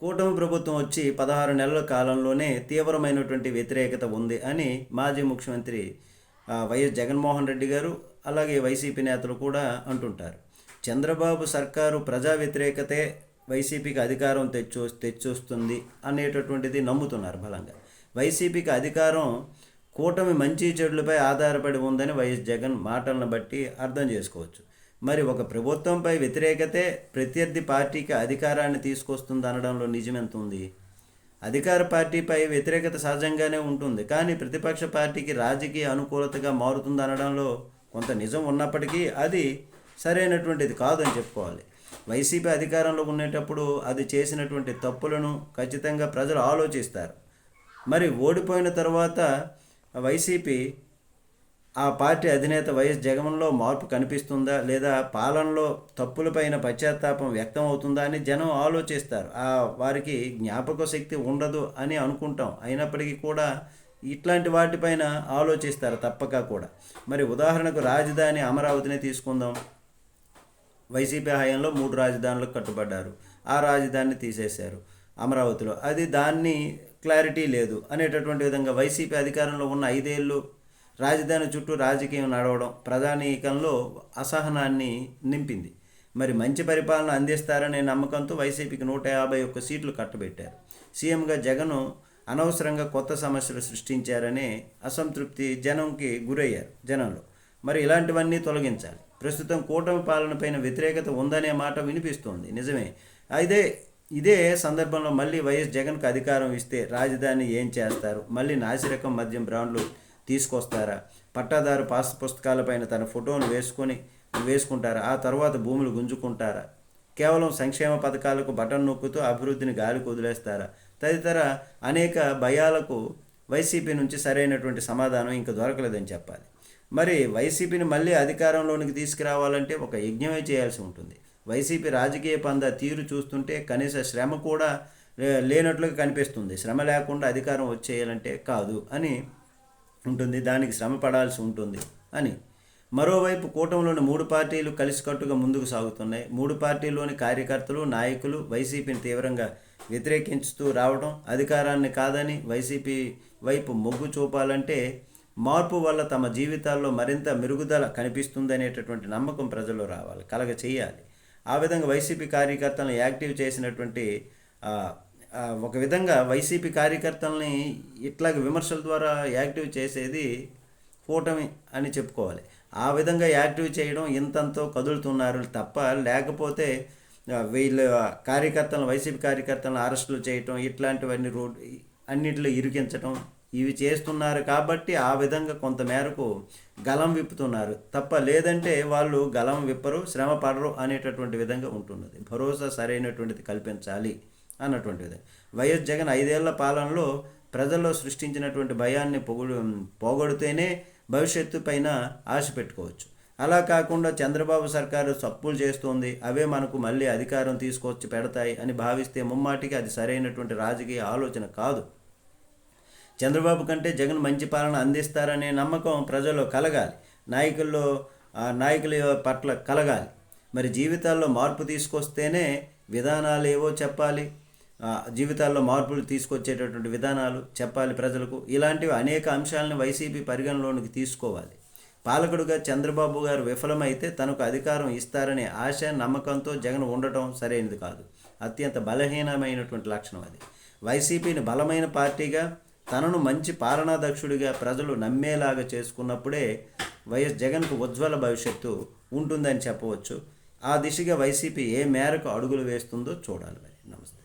కూటమి ప్రభుత్వం వచ్చి పదహారు నెలల కాలంలోనే తీవ్రమైనటువంటి వ్యతిరేకత ఉంది అని మాజీ ముఖ్యమంత్రి వైఎస్ జగన్మోహన్ రెడ్డి గారు అలాగే వైసీపీ నేతలు కూడా అంటుంటారు. చంద్రబాబు సర్కారు ప్రజా వ్యతిరేకతే వైసీపీకి అధికారం తెచ్చు తెచ్చొస్తుంది అనేటటువంటిది నమ్ముతున్నారు బలంగా. వైసీపీకి అధికారం కూటమి మంచి చెడులపై ఆధారపడి ఉందని వైఎస్ జగన్ మాటలను బట్టి అర్థం చేసుకోవచ్చు. మరి ఒక ప్రభుత్వంపై వ్యతిరేకతే ప్రత్యర్థి పార్టీకి అధికారాన్ని తీసుకొస్తుంది అనడంలో నిజమెంత ఉంది? అధికార పార్టీపై వ్యతిరేకత సహజంగానే ఉంటుంది కానీ ప్రతిపక్ష పార్టీకి రాజకీయ అనుకూలతగా మారుతుంది అనడంలో కొంత నిజం ఉన్నప్పటికీ అది సరైనటువంటిది కాదని చెప్పుకోవాలి. వైసీపీ అధికారంలో ఉండేటప్పుడు అది చేసినటువంటి తప్పులను ఖచ్చితంగా ప్రజలు ఆలోచిస్తారు. మరి ఓడిపోయిన తర్వాత వైసీపీ ఆ పార్టీ అధినేత వైఎస్ జగన్లో మార్పు కనిపిస్తుందా లేదా పాలనలో తప్పులపైన పశ్చాత్తాపం వ్యక్తం అవుతుందా అని జనం ఆలోచిస్తారు. ఆ వారికి జ్ఞాపక శక్తి ఉండదు అని అనుకుంటాం. అయినప్పటికీ కూడా ఇట్లాంటి వాటిపైన ఆలోచిస్తారు తప్పక కూడా. మరి ఉదాహరణకు రాజధాని అమరావతిని తీసుకుందాం. వైసీపీ హయాంలో మూడు రాజధానులకు కట్టుబడ్డారు. ఆ రాజధానిని తీసేశారు అమరావతిలో. అది దాన్ని క్లారిటీ లేదు అనేటటువంటి విధంగా వైసీపీ అధికారంలో ఉన్న ఐదేళ్ళు రాజధాని చుట్టూ రాజకీయం నడవడం ప్రధానికంలో అసహనాన్ని నింపింది. మరి మంచి పరిపాలన అందిస్తారనే నమ్మకంతో వైసీపీకి నూట యాభై ఒక్క సీట్లు కట్టబెట్టారు. సీఎంగా జగను అనవసరంగా కొత్త సమస్యలు సృష్టించారనే అసంతృప్తి జనంకి గురయ్యారు జనంలో. మరి ఇలాంటివన్నీ తొలగించాలి. ప్రస్తుతం కూటమి పాలనపైన వ్యతిరేకత ఉందనే మాట వినిపిస్తోంది. నిజమే. అయితే ఇదే సందర్భంలో మళ్ళీ వైఎస్ జగన్కు అధికారం ఇస్తే రాజధాని ఏం చేస్తారు? మళ్ళీ నాసిరకం మద్యం బ్రాండ్లు తీసుకొస్తారా? పట్టాదారు పాస్ పుస్తకాలపైన తన ఫోటోను వేసుకొని వేసుకుంటారా? ఆ తర్వాత భూములు గుంజుకుంటారా? కేవలం సంక్షేమ పథకాలకు బటన్ నొక్కుతూ అభివృద్ధిని గాలికి వదిలేస్తారా? తదితర అనేక భయాలకు వైసీపీ నుంచి సరైనటువంటి సమాధానం ఇంకా దొరకలేదని చెప్పాలి. మరి వైసీపీని మళ్ళీ అధికారంలోనికి తీసుకురావాలంటే ఒక యజ్ఞమే చేయాల్సి ఉంటుంది. వైసీపీ రాజకీయ పంద తీరు చూస్తుంటే కనీస శ్రమ కూడా లే- లేనట్లుగా కనిపిస్తుంది. శ్రమ లేకుండా అధికారం వచ్చేయాలంటే కాదు అని ఉంటుంది దానికి శ్రమ పడాల్సి ఉంటుంది అని. మరోవైపు కూటమిలోని మూడు పార్టీలు కలిసికట్టుగా ముందుకు సాగుతున్నాయి. మూడు పార్టీలోని కార్యకర్తలు నాయకులు వైసీపీని తీవ్రంగా వ్యతిరేకించుతూ రావడం అధికారాన్ని కాదని వైసీపీ వైపు మొగ్గు చూపాలంటే మార్పు వల్ల తమ జీవితాల్లో మరింత మెరుగుదల కనిపిస్తుందనేటటువంటి నమ్మకం ప్రజల్లో రావాలి కలగ చేయాలి ఆ విధంగా వైసీపీ కార్యకర్తలను యాక్టివ్ చేసినటువంటి ఒక విధంగా వైసీపీ కార్యకర్తల్ని ఇట్లాగ విమర్శల ద్వారా యాక్టివ్ చేసేది కూటమి అని చెప్పుకోవాలి. ఆ విధంగా యాక్టివ్ చేయడం ఇంతంతో కదులుతున్నారు తప్ప లేకపోతే వీళ్ళ కార్యకర్తలను వైసీపీ కార్యకర్తలను అరెస్టులు చేయటం ఇట్లాంటివన్నీ రోడ్ అన్నిటిలో ఇరికించటం ఇవి చేస్తున్నారు కాబట్టి ఆ విధంగా కొంత మేరకు గలం విప్పుతున్నారు. తప్ప లేదంటే వాళ్ళు గలం విప్పరు శ్రమ పడరు అనేటటువంటి విధంగా ఉంటున్నది. భరోసా సరైనటువంటిది కల్పించాలి. అన్నటువంటిది. వైఎస్ జగన్ ఐదేళ్ళ పాలనలో ప్రజల్లో సృష్టించినటువంటి భయాన్ని పొగుడు పోగొడితేనే భవిష్యత్తు పైన ఆశ పెట్టుకోవచ్చు. అలా కాకుండా చంద్రబాబు సర్కారు తప్పులు చేస్తోంది అవే మనకు మళ్ళీ అధికారం తీసుకొచ్చి పెడతాయి అని భావిస్తే ముమ్మాటికి అది సరైనటువంటి రాజకీయ ఆలోచన కాదు. చంద్రబాబు కంటే జగన్ మంచి పాలన అందిస్తారనే నమ్మకం ప్రజల్లో కలగాలి. నాయకుల్లో నాయకుల పట్ల కలగాలి. మరి జీవితాల్లో మార్పు తీసుకొస్తేనే విధానాలు ఏవో చెప్పాలి. జీవితాల్లో మార్పులు తీసుకొచ్చేటటువంటి విధానాలు చెప్పాలి ప్రజలకు. ఇలాంటివి అనేక అంశాలను వైసీపీ పరిగణలోనికి తీసుకోవాలి. పాలకుడుగా చంద్రబాబు గారు విఫలమైతే తనకు అధికారం ఇస్తారనే ఆశ నమ్మకంతో జగన్ ఉండటం సరైనది కాదు. అత్యంత బలహీనమైనటువంటి లక్షణం అది. వైసీపీని బలమైన పార్టీగా తనను మంచి పాలనాదక్షుడిగా ప్రజలు నమ్మేలాగా చేసుకున్నప్పుడే వైఎస్ జగన్కు ఉజ్వల భవిష్యత్తు ఉంటుందని చెప్పవచ్చు. ఆ దిశగా వైసీపీ ఏ మేరకు అడుగులు వేస్తుందో చూడాలి మరి. నమస్తే.